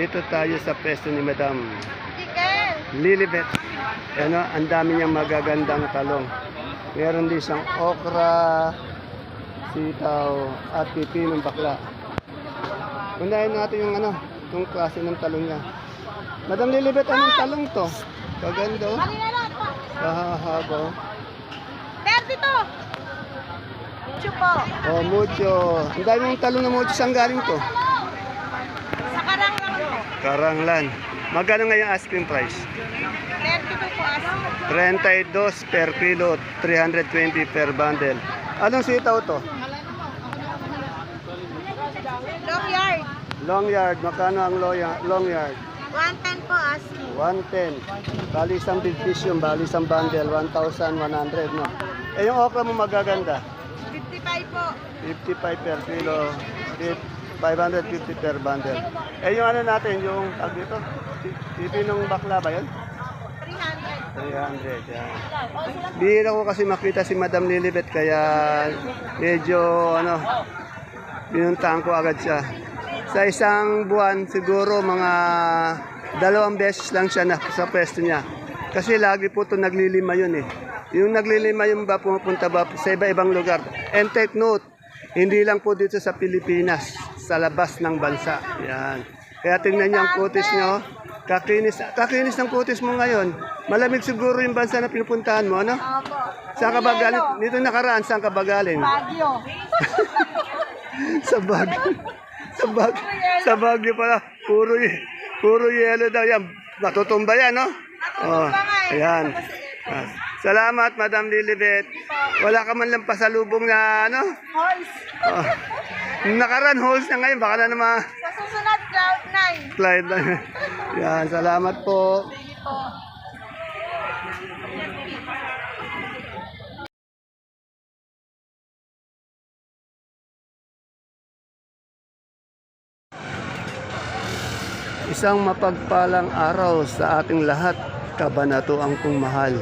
Dito tayo sa pwesto ni Madam! Lilibet. Ano, ang dami niyang magagandang talong. Meron din siyang okra, sitaw, at pipinong bakla. Unahin natin yung ano, yung klase ng talong niya. Madam Lilibet, anong talong to? Kaganda oh. Pa. Kahahabo. 32! Chupo. Oh, mucho. Ang dami yung talong na mucho. Saan galing to? Sa karang lang po. Karanglan. Magkano nga yung asking price? 32 po as. 32 per kilo, 320 per bundle. Anong sitaw to? Long yard. Long yard, magkano ang lo- long yard? 110 po as. 110. Bali isang big fish yung, bali isang bundle, 1,100 no. Eh yung okra mo magaganda, 55 po. 55 per kilo, fif- 550 per bundle. Eh yung ano natin, yung tag dito, pipinong bakla ba yun? 300. 300, yan. Bihira ko kasi makita si Madam Lilibet kaya medyo ano, binuntahan ko agad siya. Sa isang buwan siguro mga dalawang beses lang siya na, sa pwesto niya. Kasi lagi po ito naglilima yun eh. Yung naglilima yung ba pumupunta ba sa iba-ibang lugar. And take note, hindi lang po dito sa Pilipinas, sa labas ng bansa. Yan. Kaya tingnan niyo ang kutis niyo. Kakinis, kakinis ng kutis mo ngayon. Malamig siguro yung bansa na pinupuntahan mo, ano? Opo. Saan ka ba galing? Dito nakaraan, saan ka ba galing? Baguio. sa Baguio. sa Baguio. Sa Baguio pala. Puro, puro yelo daw yan. Natutumba yan, no? Oh, ayan. Ah, Salamat, Madam Lilibet. Wala ka man lang pasalubong na, ano? Horse. Oh. Nakaran holes na ngayon. Baka na naman Sa susunod, cloud 9. Clyde lang. Yan, salamat po. Sige po. Isang mapagpalang araw sa ating lahat, kabanatuang kong mahal.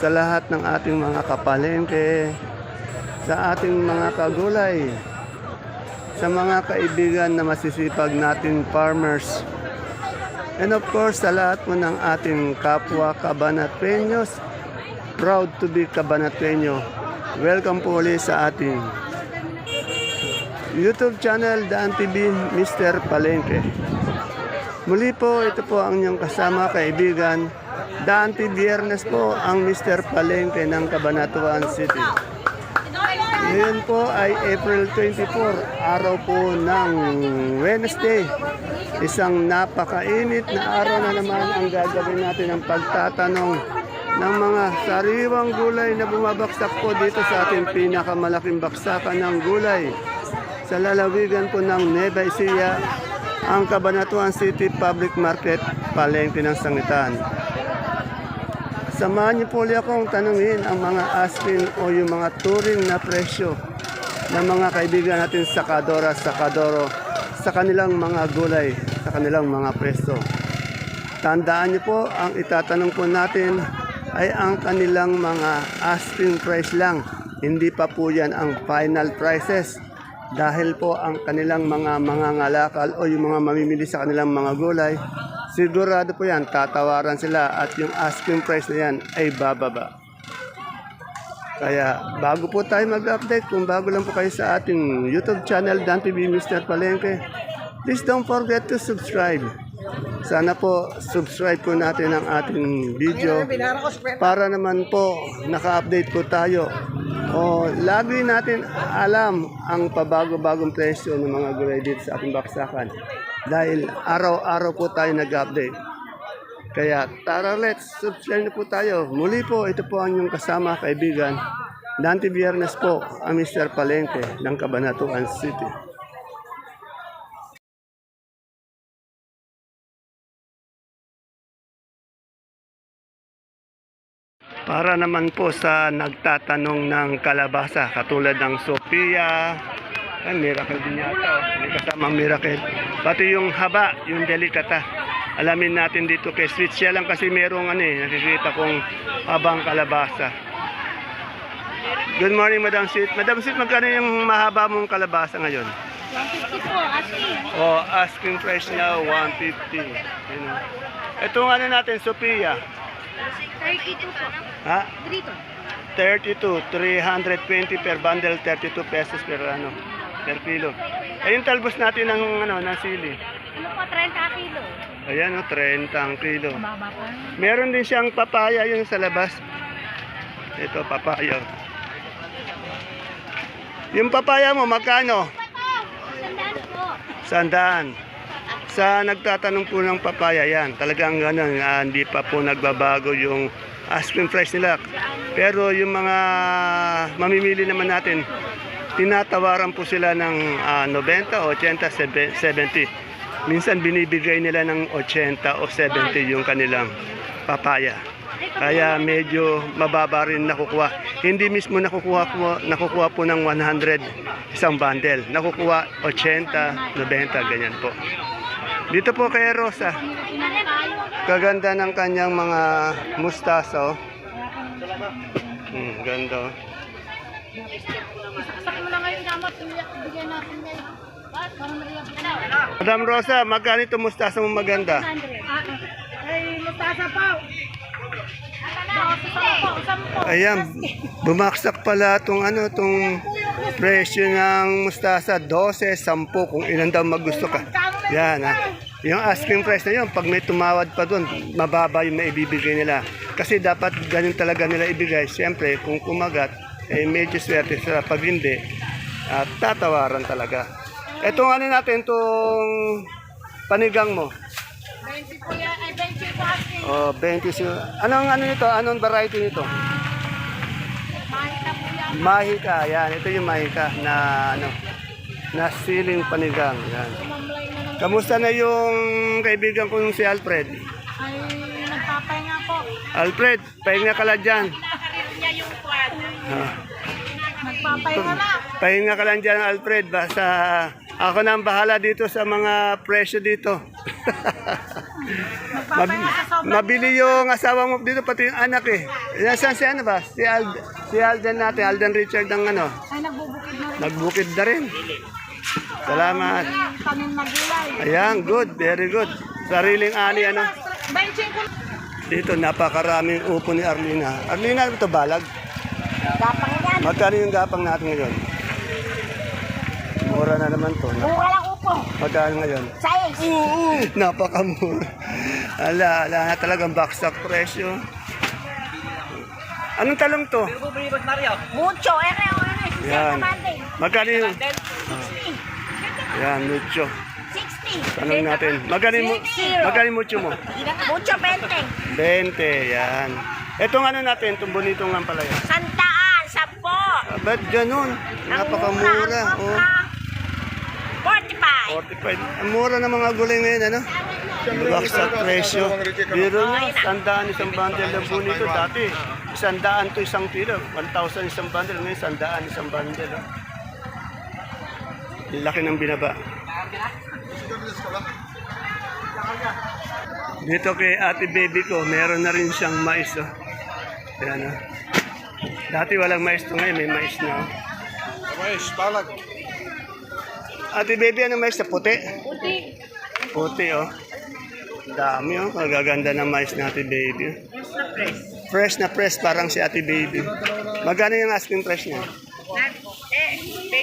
Sa lahat ng ating mga kapalengke, sa ating mga kagulay, sa mga kaibigan na masisipag nating farmers, and of course sa lahat po ng ating kapwa kabanatuenyos, proud to be kabanatuenyo. Welcome po ulit sa ating YouTube channel Daan TV Mr. Palengke. Muli po, ito po ang inyong kasama, kaibigan. Daan TV Biyernes po ang Mr. Palengke ng Cabanatuan City. Ngayon po ay April 24, araw po ng Wednesday. Isang napakainit na araw na naman ang gagawin natin ng pagtatanong ng mga sariwang gulay na bumabaksak po dito sa ating pinakamalaking baksakan ng gulay sa lalawigan po ng Nueva Ecija, ang Cabanatuan City Public Market, palengke ng sangitan. Samahan niyo po ulit akong tanungin ang mga asking o yung mga touring na presyo ng mga kaibigan natin sa Kadora, sa Kadoro, sa kanilang mga gulay, sa kanilang mga preso. Tandaan niyo po, ang itatanong po natin ay ang kanilang mga asking price lang. Hindi pa po yan ang final prices. Dahil po ang kanilang mga mga ngalakal o yung mga mamimili sa kanilang mga gulay, sigurado po yan, tatawaran sila at yung asking price na yan ay bababa. Kaya bago po tayo mag-update, kung bago lang po kayo sa ating YouTube channel, Dan TV Mr. Palengke, please don't forget to subscribe. Sana po subscribe po natin ang ating video para naman po naka-update po tayo. O lagi natin alam ang pabago-bagong presyo ng mga gulay sa ating baksakan. Dahil araw-araw po tayo nag-update. Kaya tara let's subscribe na po tayo. Muli po, ito po ang inyong kasama kaibigan. Dante Biernes po, ang Mr. Palengke ng Cabanatuan City. Para naman po sa nagtatanong ng kalabasa, katulad ng Sophia, ay, miracle din yata. Oh. May kasamang miracle. Pati yung haba, yung delikata. Alamin natin dito kay Sweet. Siya lang kasi merong ano eh, nakikita kong habang kalabasa. Good morning, Madam Sweet. Madam Sweet, magkano yung mahaba mong kalabasa ngayon? 150 po, asking. O, asking price niya, 150. Yun, o. Itong ano natin, Sophia. 32 po. Ha? Dito. 32, 320 per bundle, 32 pesos per ano, per kilo. Ayun talbos natin ng ano, ng sili. Ano po, 30 kilo. Ayan o, 30 ang kilo. Baba po. Meron din siyang papaya yun sa labas. Ito, papaya. Yung papaya mo, magkano? Sandaan po. Sandaan. Sa nagtatanong po ng papaya, yan. Talagang ganun, ah, hindi pa po nagbabago yung asking price nila. Pero yung mga mamimili naman natin, tinatawaran po sila ng ah, 90, 80, sebe- 70. Minsan binibigay nila ng 80 o 70 yung kanilang papaya. Kaya medyo mababa rin nakukuha. Hindi mismo nakukuha po, nakukuha po ng 100 isang bundle. Nakukuha 80, 90, ganyan po. Dito po kay Rosa. Kaganda ng kanyang mga mustasa. Oh. Hmm, ganda. oh. Saksak mo na ngayon gamot. Bigyan natin ngayon. Bakit? Parang mariyak na. Madam Rosa, magkano itong mustasa mo maganda? Ay, mustasa po. Ayan, bumaksak pala itong ano, itong presyo ng mustasa, 12, 10, kung ilan daw magusto ka. Yan ha. Yung asking price na yun, pag may tumawad pa doon, mababa yung maibibigay nila. Kasi dapat ganun talaga nila ibigay. Siyempre, kung kumagat, eh medyo swerte sila. Pag hindi, at tatawaran talaga. Etong ano natin, itong panigang mo. 20 po yan. Ay, 20 po asking. Oh, 20 si Anong ano nito? Anong variety nito? Mahita po yan. Mahika, yan. Ito yung mahika na ano na siling panigang. Yan. Kamusta na yung kaibigan kong si Alfred? Ay, nagpapahinga po. Alfred, pahinga ka lang dyan. Nakarir niya yung kwan. Ah, Nagpapahinga na. pahinga ka lang dyan, Alfred. Basta ako na ang bahala dito sa mga presyo dito. Mab- mabili yung asawa mo dito, pati yung anak eh. Nasaan si ano ba? Si, Ald si Alden natin, Alden Richard ng ano. Ay, nagbubukid na rin. Nagbukid na rin. Salamat. Ayan, good, very good. Sariling ani ano. Dito napakaraming upo ni Arlina. Arlina, ito balag. Gapang yan. Magkano yung gapang natin ngayon? Mura na naman to. no? Wala ko po. Magkano ngayon? Sayang. Oo, napakamura. Ala, ala na talagang baksak presyo. Anong talong to? Mucho. Eh, eh, eh. Yan. Magkano yung... Yan, mucho. 60. Tanong natin. Magkano mu- magkano mucho mo? Mucho 20. 20, yan. Itong ano natin, itong bonitong ang palaya. Sandaan. Sampo. Ah, ba't ganun? Napakamura. Oh, 45. 45. Ang mura ng mga gulay ngayon, ano? Baksak presyo. Biro nyo, sandaan isang bundle ng bonito. Dati, sandaan to isang kilo. 1,000 isang bundle. Ngayon, sandaan isang bundle. Oh. Laki ng binaba. Dito kay ate baby ko, meron na rin siyang mais. Oh. Yan, oh. Dati walang mais to ngayon, may mais na. Oh. Mais, balag. Ate baby, ano mais na puti? Puti. Puti, oh. Dami, oh. Kagaganda ng mais na ate baby. Fresh na fresh, parang si ate baby. Magkano yung asking price niya? Eh,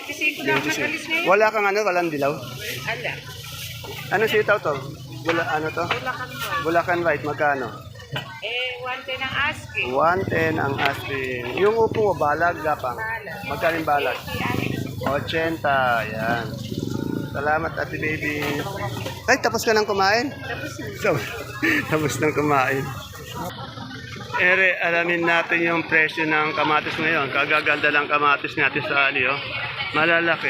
25 na matalis 26. Wala kang ano, walang dilaw? Ala. Ano sitaw to? Bula, ano to? Bulacan mo. Bulacan White, magkano? Eh, 110 ang asking. 110 ang asking. Yung upo mo, balag, gapang. Magkano yung balag? 80, yan. Salamat, ate baby. Ay, tapos ka nang kumain? So, tapos nang kumain. Ere, alamin natin yung presyo ng kamatis ngayon. Kagaganda ng kamatis natin sa ali, oh. Malalaki.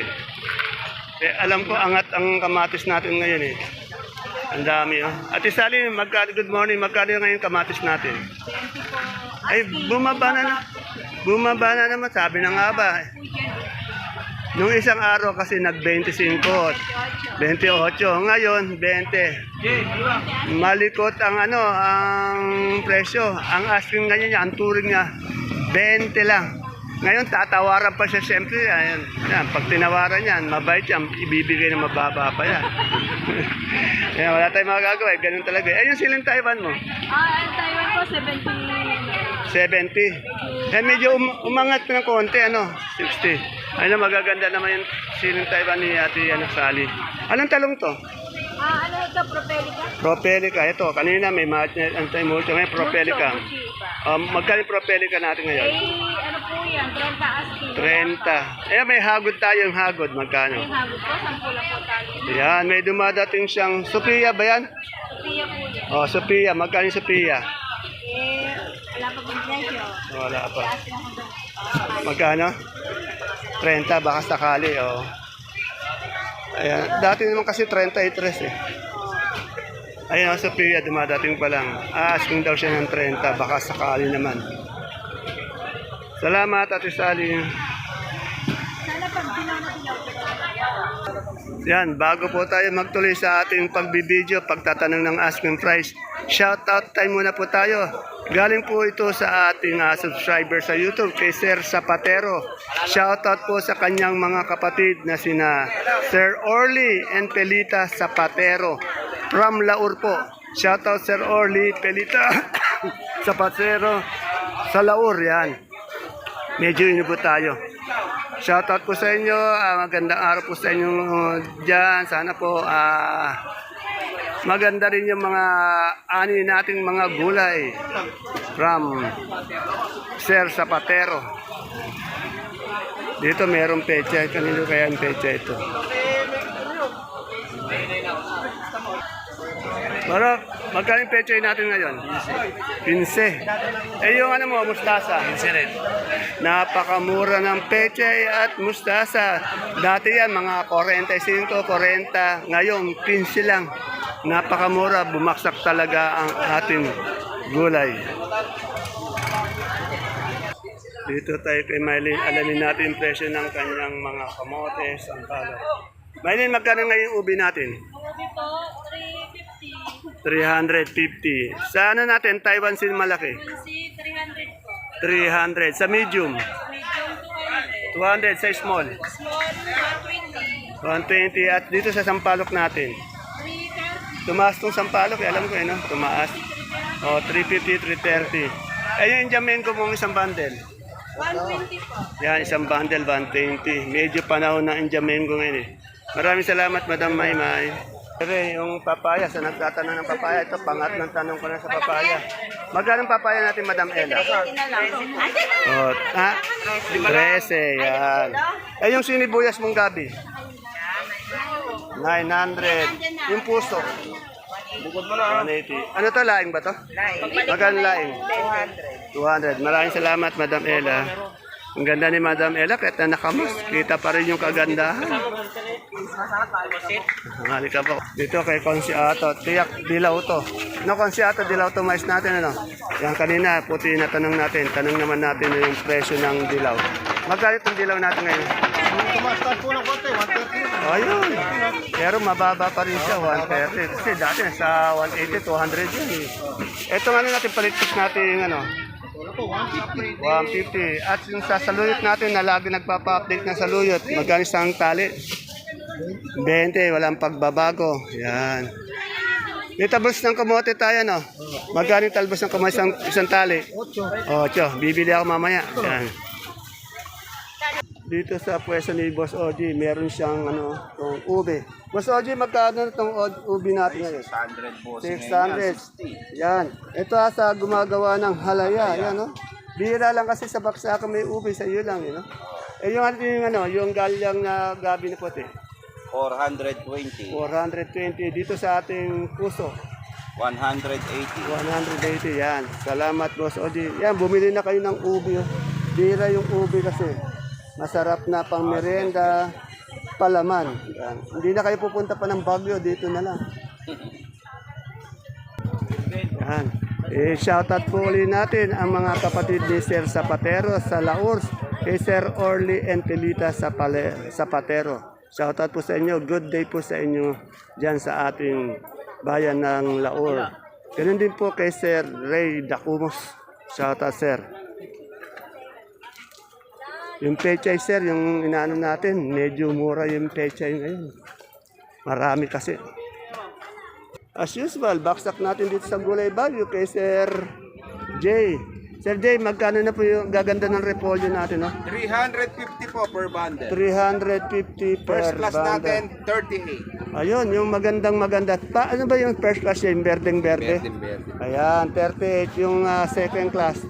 Eh, alam ko, angat ang kamatis natin ngayon eh. Ang dami, oh. Ate Sally, magkano, good morning, magkano ngayon kamatis natin? Ay, bumaba na na. Bumaba na naman, sabi na nga ba. Nung isang araw kasi nag-25, 28, ngayon 20. Malikot ang ano, ang presyo. Ang asking ngayon niya, ang turing niya, 20 lang. Ngayon, tatawaran pa siya siyempre. Ayan, yan, pag tinawaran yan, mabait yan, ibibigay na mababa pa yan. Ayan, wala tayong magagawa. Ganun talaga. Ayun yung siling Taiwan mo. Ah, ang Taiwan po, 70. 70. Eh, medyo um- umangat ng konti, ano, 60. Ayun, magaganda naman yung siling Taiwan ni Ate ano, Sally. Anong talong to? Ah, ano ito, Propelica? Propelica. Ito, kanina may match na. Ngayon, Propelica. Mucho, mucho iba. Um, magkano yung Propelica natin ngayon? Eh, ano po yan, 30 asking. 30. Eh, may hagod tayo yung hagod. Magkano? Yung hagod po, 10 lang po tayo. Yan, may dumadating siyang Sophia ba yan? Sophia po yan. Oh, Sophia. Magkano yung Sophia? Wala pa. Wala pa. Magkano? 30, baka sakali, oh. Ayan, dati naman kasi 33 eh. Ayan, oh, Sophia, dumadating pa lang. Asking daw siya ng 30, baka sakali naman. Salamat, Ate Sally. Yan, bago po tayo magtuloy sa ating pagbibideo, pagtatanong ng asking price, shoutout time muna po tayo. Galing po ito sa ating ah, subscriber sa YouTube kay Sir Zapatero. Shoutout po sa kanyang mga kapatid na sina Sir Orly and Pelita Zapatero from Laur po. Shoutout Sir Orly, Pelita Zapatero sa Laur yan. Medyo inubo tayo. Shoutout po sa inyo. ah, magandang araw po sa inyo dyan. Sana po ah, maganda rin yung mga ani nating mga gulay from Sir Zapatero. Dito merong pecha. Kanino kaya ang pecha ito? Pero magkano yung pecha natin ngayon? 15. Eh yung ano mo, mustasa? 15 rin. Napakamura ng peche at mustasa. Dati yan, mga 45, 40. Ngayon, 15 lang. Napakamura. Bumaksak talaga ang ating gulay. Dito tayo kay Mylene. Alamin natin presyo ng kanyang mga kamotes, ang palo. Mylene, magkano ngayon ubi natin? Ubi po, 350. 350. Sa ano natin, Taiwan sin malaki? Kunsi, 300 po. 300. Sa medium, Medium, 200 200. sa small. Small, 120. 120 at dito sa sampalok natin. 330. Tumaas tong sampalok, eh, alam ko eh, no? Tumaas. O, 350, 330. Ayun yung jamin ko mong isang bundle. 120 po. Yan, isang bundle, 120. Medyo panahon na ang jamin ko ngayon eh. Maraming salamat, Madam Maymay. Pero yung papaya, sa nagtatanong ng papaya, ito pangat ng tanong ko na sa papaya. Magkano ang papaya natin, Madam Ella? na lang. O, ha? 13, yan. Eh, yung sinibuyas mong gabi? 900. Yung puso? Bukod mo na. 180. Ano to, laing ba to? Laing. Magkano laing? 200. 200. Maraming salamat, Madam Ella. Ang ganda ni Madam Ella, kahit na nakamas, kita pa rin yung kagandahan. Halika po. Dito kay Consiato. Tiyak, dilaw to. No, Consiato, dilaw to mais natin, ano? Yan kanina, puti na tanong natin. Tanong naman natin yung presyo ng dilaw. Magkano itong dilaw natin ngayon? Tumastas po ng konti, 130. Ayun. Pero mababa pa rin siya, 130. Kasi dati sa 180, 200 yun eh. Ito ano natin, palitik natin ano, Wala po, 150. 150. At yung sa saluyot natin na lagi nagpapa-update ng saluyot, magkano isang tali? 20, walang pagbabago. Yan. May talbos ng kamote tayo, no? Magkano talbos ng kamote isang, isang tali? 8. 8. Bibili ako mamaya. Yan. Dito sa pwesto ni Boss Oji, meron siyang ano, tong ube. Boss Oji, magkano itong od- ube natin ngayon? 100 po. 600. Yan. Ito ah, sa gumagawa ng halaya. Yan, no? Bira lang kasi sa baksakan may ube sa iyo lang, you know? Eh, yung, ano, yung, ano, yung galyang na gabi na puti. 420. 420 dito sa ating puso. 180. 180 yan. Salamat, Boss Oji. Yan, bumili na kayo ng ube. oh. Bira yung ube kasi. Masarap na pang merienda, palaman. Yan. Hindi na kayo pupunta pa ng Baguio, dito na lang. Yan. Eh, shoutout po ulit natin ang mga kapatid ni Sir Zapatero sa Laurs, kay Sir Orly and Pelita sa Pale, Zapatero. Shoutout po sa inyo. Good day po sa inyo dyan sa ating bayan ng Laur. Ganun din po kay Sir Ray Dacumos. Shoutout, Sir. Yung pechay sir, yung inaano natin, medyo mura yung pechay ngayon. Marami kasi. As usual, baksak natin dito sa Gulay Value kay Sir Jay. Sir Jay, magkano na po yung gaganda ng repolyo natin, no? 350 po per bundle. 350 per First class bundle. natin, 38. Ayun, yung magandang maganda. Pa, ano ba yung first class yung berdeng berde? Berde, berde. Ayan, 38. Yung ah, second class,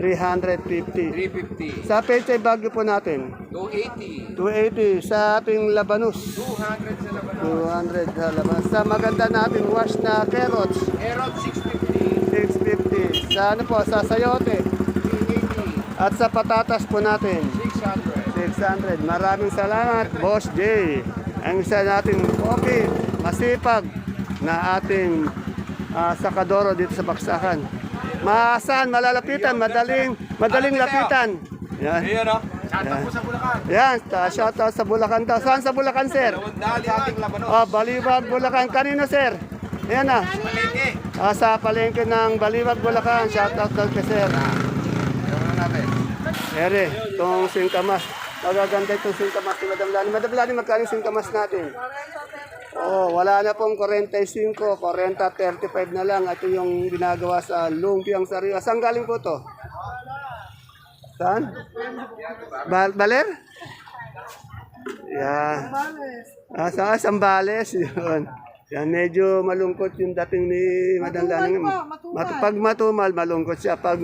350. 350. Sa Pechay Bagyo po natin, 280. 280. Sa ating Labanus, 200 sa laban. 200 sa Labanus. Sa maganda natin, wash na carrots, Aeron 650. 650. Sa ano po, sa sayote. 380. At sa patatas po natin, 600. 600. Maraming salamat, Boss J. Ang isa nating okay, masipag na ating ah, sakadoro dito sa Baksakan. Maasahan, malalapitan, madaling, madaling lapitan. Yan. Ayan o. Shoutout po sa Bulacan. Yan, ta- shoutout sa Bulacan daw. Saan sa Bulacan, sir? Dali ating labanos. Oh, Baliwag, Bulacan. Kanino, sir? Ayan na. Malengke. Ah, sa palengke ng Baliwag, Bulacan. Shoutout daw kay sir. Natin. Ere, itong singkamas. Magaganda itong singkamas ni Madam Lani. Madam Lani, magkano singkamas natin? Oh, wala na pong 45, 40, 35 na lang. Ito yung ginagawa sa lumpiang sariwa. Saan galing po to? Saan? Bal Baler? Yan. Ah, sa Sambales. Yun. Yan, medyo malungkot yung dating ni Madam. Mat- pag matumal, malungkot siya. Pag,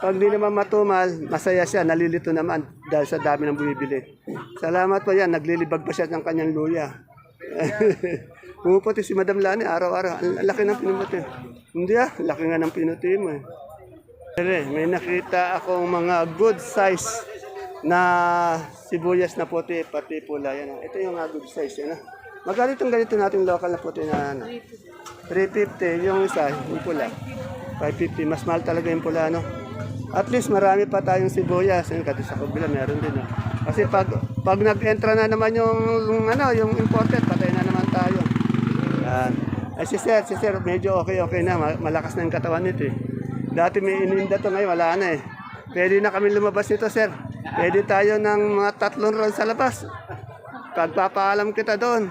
pag di naman matumal, masaya siya. Nalilito naman dahil sa dami ng bumibili. Salamat po yan. Naglilibag pa siya ng kanyang luya. Pumuputi si Madam Lani araw-araw. Ang laki ng pinuputi. Hindi ah, laki nga ng pinuti mo eh. May nakita akong mga good size na sibuyas na puti, pati pula. Yan, ah. ito yung mga good size. Yan, ah. Magkano itong ganito natin local na puti na ano? 350. Yung isa, yung pula. 550. Mas mahal talaga yung pula, no? At least marami pa tayong sibuyas. Yung kasi sa kabila meron din. No? Kasi pag pag nag-entra na naman yung, yung ano, yung imported, patay na naman tayo. Yan. Ay si Sir, si Sir, medyo okay-okay na. Ma- Malakas na yung katawan nito eh. Dati may ininda to ngayon, wala na eh. Pwede na kami lumabas nito, Sir. Pwede tayo ng mga tatlong round sa labas. Pagpapaalam kita doon.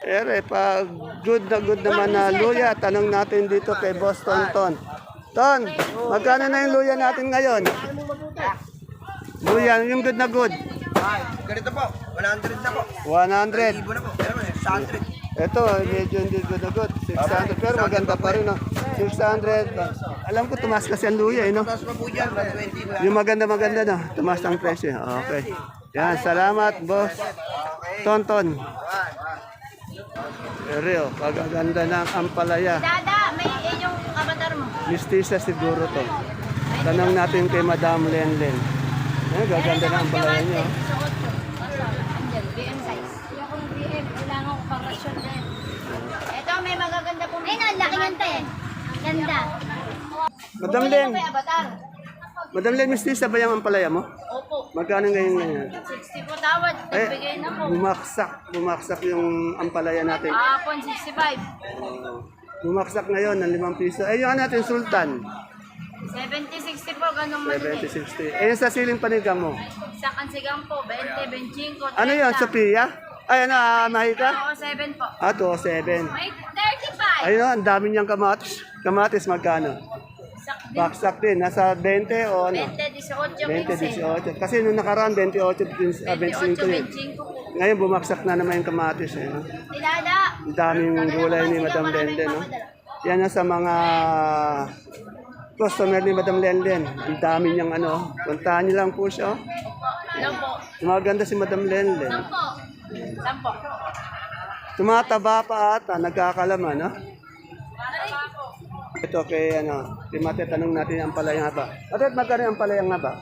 Ere, pag good na good naman na luya, tanong natin dito kay Boss Tonton. Ton, magkano na yung luya natin ngayon? Luya, yung good na good. Ay, ganito po. 100 na po. 100. Ibo na po. Pero 100. Ito, medyo hindi good na good. 600, pero maganda pa rin, no? 600. Alam ko, tumaas kasi ang luya, eh, no? Tapos pa po dyan, 120 lang. Yung maganda-maganda, no? Tumaas ang presyo. Okay. Yan, salamat, boss. Tonton. Pero, kagaganda ng ampalaya. Dada, may eh, yung avatar mo. Mistisa siguro to. Tanong natin kay Madam Lenlen. Eh, gaganda ng ampalaya niyo. Suot ko. Andyan, BM size. Yung kung BM, kailangan ko pang rasyon din. Ito, may magaganda po. Ay, nalaki yan tayo. Ganda. Madam Len, na. Madam Len, mistisa ba yung ampalaya mo? Opo. Magkano ngayon ngayon? 60 po tawad. Eh, Nagbigay na po. bumaksak, bumaksak yung ampalaya natin. Hapon, 65. Bumaksak ngayon ng 5 piso. Eh, yung ano natin, Sultan. 70-60 po, ganun maliit. 70-60. Eh, sa siling panigang mo. Sa kansigang po, 20, 25, 30. Ano yun, Sophia? Ay, ano, ah, Mahika? Oo, 7 po. Ah, 207. May 35. Ayun, ang dami niyang kamatis. Kamatis magkano? Sakdi. Baksak din. Nasa 20 o ano? 20, 18, 20, 18. Kasi nung nakaraan, 28, 25 ah, 28, yun. 25 po. Ngayon, bumaksak na naman yung kamatis. Eh, no? Ang daming gulay ni Madam Lenden. No? Yan ang sa mga customer ni Madam Lenden. Ang dami niyang ano. Puntahan niyo lang po siya. oh. Ilan po? Maganda si Madam Lenden. Sampo. Sampo. Tumataba pa ata, nagkakalaman, no? Ito kay ano, kay Mate, tanong natin ang palayang haba. Ate, magkano ang palayang haba?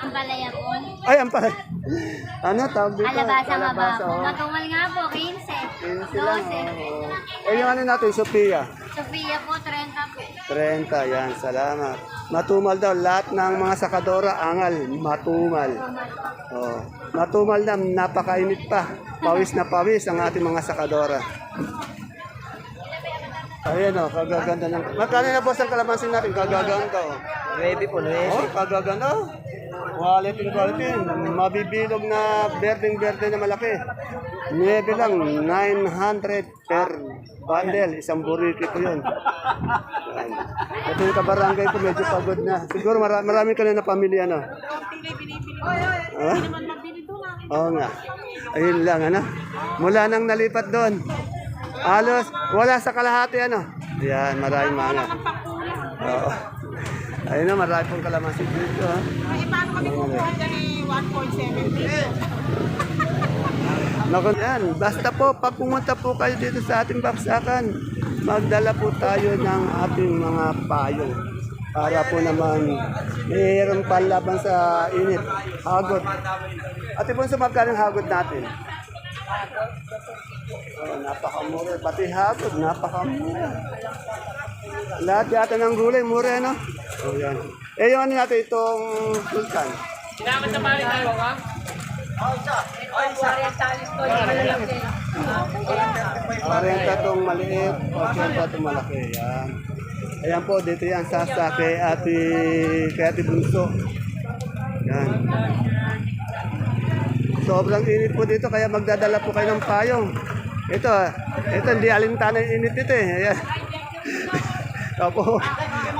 Ang palaya po. Ay, ang palay. ano tawag dito? Alabasa nga ba po? oh. Nga po, 15. Yun sila, oo. Eh, yung ano natin, Sophia. Sophia po, 30 po. 30, yan, salamat. Matumal daw, lahat ng mga sakadora, angal, matumal. Oh, matumal na, napakainit pa. Pawis na pawis ang ating mga sakadora. Ayan o, kagaganda ng... Magkano na boss ang kalamansin natin? Kagaganda o. 9 po, 9. Oh, kagaganda o. Quality quality. Mabibilog na berdeng-berde na malaki. 9 lang, 900 per bundle. Isang buriki po yun. Yan. Ito yung kabarangay ko, medyo pagod na. Siguro mara- marami ka na na pamilya, no? Ha? Oo nga. Ayun lang, ano? Mula nang nalipat doon. Alos, wala sa kalahati, ano? Yan, maraming mga. Oo. Ayun na, marami pong kalamansi dito, ha? Ay, paano kami kukuha dyan eh, 1.7 Naku, yan. Basta po, pag pumunta po kayo dito sa ating baksakan, magdala po tayo ng ating mga payong. Para po naman mayroon panlaban sa init. Hagod. Ate po, magkano ang hagod natin? Oh, napakamura. Pati hagod, napakamura. Lahat yata ng gulay, mura, no? Oh, yan. Eh, yung ano natin, itong sultan. Parenta tong maliit, 80 tong malaki. Yan. Ayan po, dito yan, sasa kay ati, kay ati Bunso. Yan. Sobrang init po dito, kaya magdadala po kayo ng payong. Ito, ito, hindi alintana yung init dito eh. Ayan. Opo,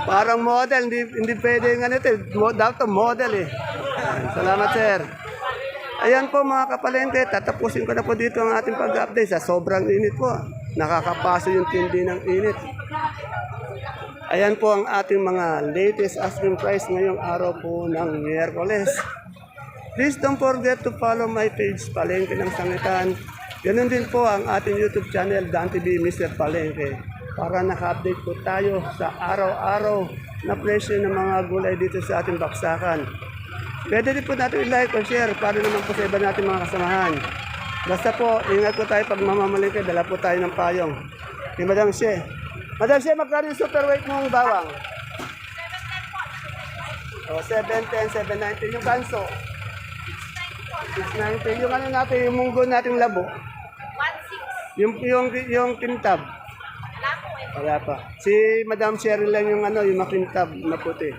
parang model, hindi, hindi pwede nga nito. eh. Mo- Dapat model eh. Salamat sir. Ayan po mga kapalengke, tatapusin ko na po dito ang ating pag-update sa sobrang init po. Nakakapaso yung tindi ng init. Ayan po ang ating mga latest asking price ngayong araw po ng Miyerkules. Please don't forget to follow my page, Palengke ng Sangitan. Ganun din po ang ating YouTube channel, Dan TV Mr. Palengke. Para naka-update po tayo sa araw-araw na presyo ng mga gulay dito sa ating baksakan. Pwede din po natin i-like o share para naman po sa iba natin mga kasamahan. Basta po, ingat po tayo pag mamamalingke, dala po tayo ng payong. Kay Madam She. Madam She, magkano yung super weight mong bawang? O, 710, 790 yung kanso. 690. Yung ano natin, yung munggo nating labo. 1.6 Yung, yung, yung kintab. Wala po eh. Wala pa. Si Madam Cheryl lang yung ano, yung makintab na puti.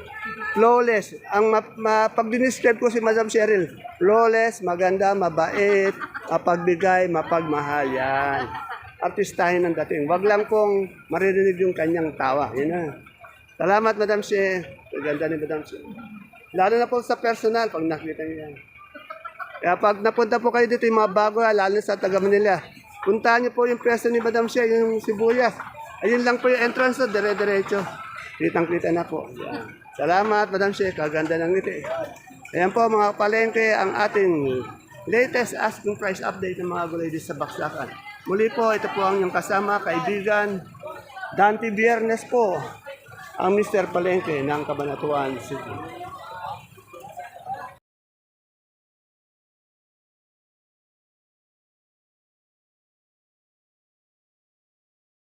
Flawless. Ang ma, ma, ko si Madam Cheryl, flawless, maganda, mabait, mapagbigay, mapagmahal. Yan. Artistahin ng dating. Wag lang pong maririnig yung kanyang tawa. Yun na. Salamat, Madam Che. Ganda ni Madam Che. Lalo na po sa personal, pag nakita niyo yan. Kaya pag napunta po kayo dito, yung mga bago, lalo sa taga Manila, puntahan niyo po yung pwesto ni Madam Shea, yung sibuyas. Ayun lang po yung entrance, so, dire-diretso. Kitang-kita na po. Yan. Salamat, Madam Shea, kaganda ng ngiti. Ayan po mga palengke, ang ating latest asking price update ng mga gulay sa Baksakan. Muli po, ito po ang inyong kasama, kaibigan, Dante Biernes po, ang Mr. Palengke ng Cabanatuan City.